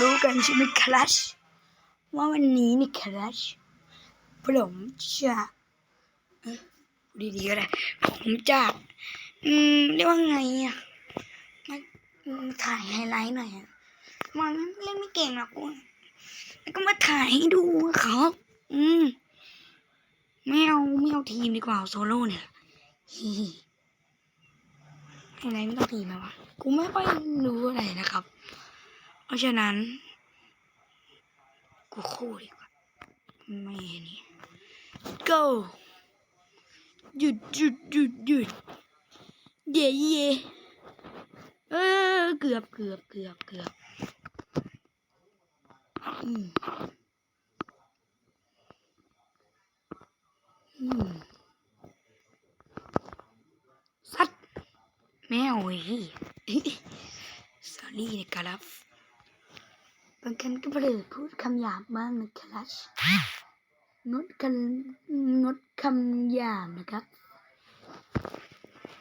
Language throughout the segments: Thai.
รู้กันใช่ไหมคลัชว่าวันนี้นี่คลัชผมจะดีๆก็ได้ผมจะอืมเรียกว่าไงอะมาถ่ายไฮไลท์หน่อยอะมันเล่นไม่เก่งหรอกกูแล้วก็มาถ่ายให้ดูครับอืมไม่เอาไม่เอาทีมดีกว่าโซโล่เนี่ยฮีไฮไลท์ไม่ต้องทีมแล้ววะกูไม่ค่อยรู้อะไรนะครับ เพราะฉะนั้น กูคู่ดีกว่าไม่นี่ go หยุดหยุดหยุดหยุดเย่เย่เออเกือบเกือบเกือบเกือบอืมอืมสัตว์แมวเว้ยสอรี่นะครับ บางครั้งก็เผลอพูดคำหยาบบ้างนะครับ งดกันงดคำหยาบนะครับ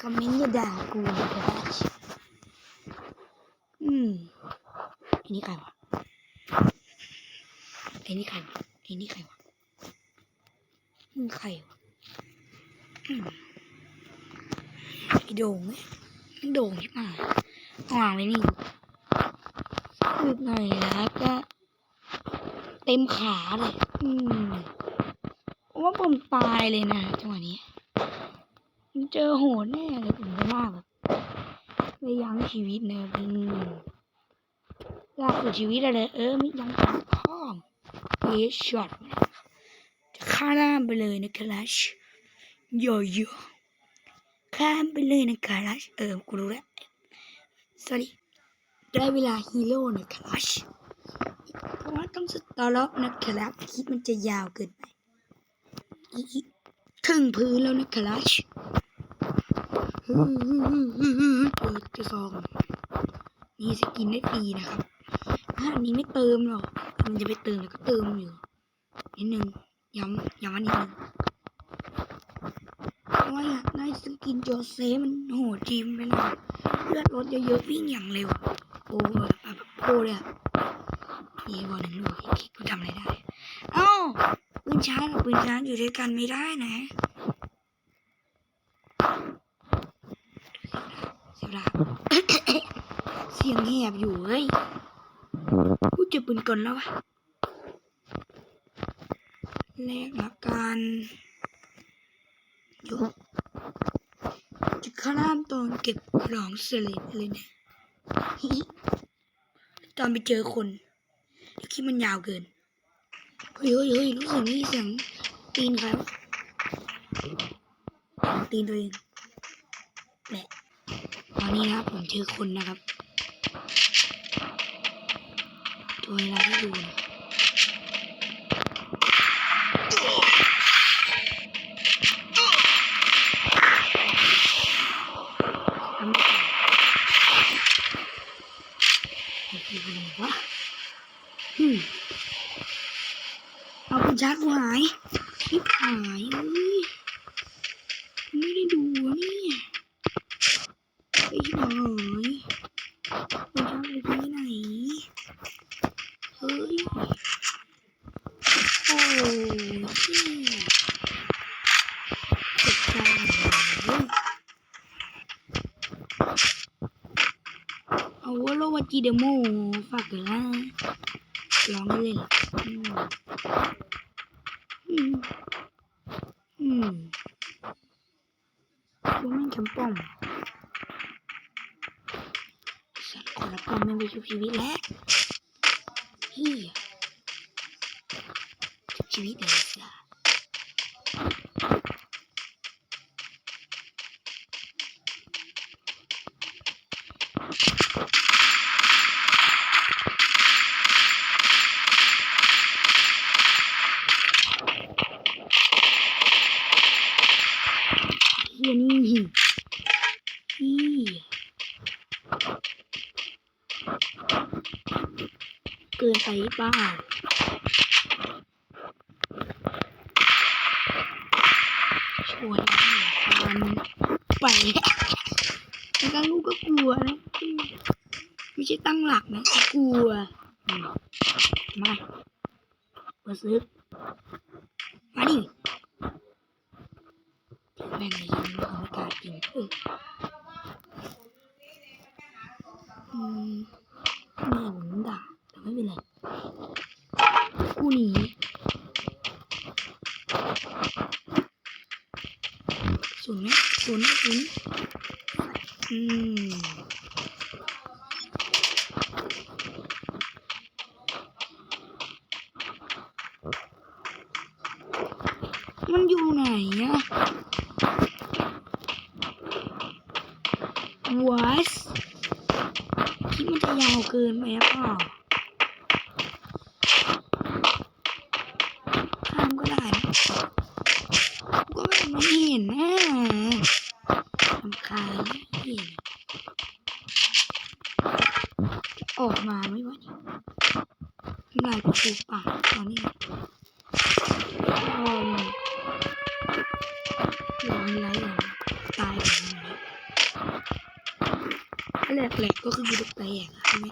คอมเมนต์อย่าด่ากูนะครับอืมอ้นี่ใครวะไอ้นี่ใครวะไอ้นี่ใครวะมึงใครวะอืมไอโด่งเนี่ยมันโด่งใช่ไหมอาวางไว้นี่ อึดหน่อยนะก็เต็มขาเลยอืมว่าผมตายเลยนะจังหวะนี้เจอโหดแน่เลยผมจะว่าแบบไม่ยั้งชีวิตนะอืมลากสุดชีวิตอะไรเออไม่ยั้งชีวิตพ่อเฮดช็อตจะฆ่าหน้าไปเลยนะคลัชโยโย่ข้ามไปเลยนะคลัชเออกูรู้แล้ว sorry ได้เวลาฮีโร่นะคลัชเพราะว่าต้องสตอร์ล็อกนะครับคลิปมันจะยาวเกินไปถึงพื้นแล้วนะคลัชเปิดจะซองนี่สกินได้ฟรีนะครับถ้าอันนี้ไม่เติมหรอก มันจะไปเติมแล้วก็เติมอยู่นิดนึงย้ำย้ำอันนิดนึงเพราะว่าอยากได้สกินโจเซมันโหดจิมไปหน่อยเลือดรถเยอะๆวิ่งอย่างเร็ว โอ้แบบแบบโปรเลยอะนี่บอลหนึ่งลูกคิดกูทำอะไรได้ เอ้าปืนช้ากับปืนช้าอยู่ด้วยกันไม่ได้นะเสียงดังเสียงแหบอยู่เฮ้ยกูเจอปืนกลแล้ววะแลกละกันยกจะข้ามตอนเก็บของเสร็จเลยเนี่ย ตอนไปเจอคนเดี๋ยวคิดมันยาวเกิน เฮ้ยเฮ้ยเฮ้ยรู้สึกนี่เสียงตีนใครวะตีนตัวเองแหละตอนนี้นะครับผมเจอคนนะครับ ตัวเวลาที่ดูนะทำไม่ได้ไอ้ที่ดูวะอืม เอาคุณชาร์จกูหายทิบหายเอ้ยไม่ได้ดูนี่ไปไหนมันชอบไปที่ไหนเฮ้ยโอ้ยตกใจเลยเอาว่าโลวาจีเดโมฝากกันละ ลองเล่นอืมอืม อืมกูแม่งแคมป้อมสัตว์คนละปอมไม่ไปชุบชีวิตแล้วพี่ชุบชีวิตเลยสิเฮี ยนี่พี่เกินไปบ้าชวนมันไปแล้วก็ลูกก็กลัวนะ ไม่ใช่ตั้งหลักนะกกลัวอืมมาเปิดซื้อมาดิ แม่งยยิงเขาไม่กล้ากินเอออืมแม่ผมด่าแต่ไม่เป็นไรกูหนีศูนย์ไหมศูนย์ศูนย์อืมมันอยู่ไหนอะวัสที่มันจะยาวเกิ นไปหรือเปล่าข้ามก็ได้นะก็ไม่เห็นนะลำคาญไม่เห็นออกมาไหมวะเนี่ลายปูปากตอนนี้ลองลองไล่ลองตาย แบบนี้แหลกๆก็คือดูแปลกใช่ไหม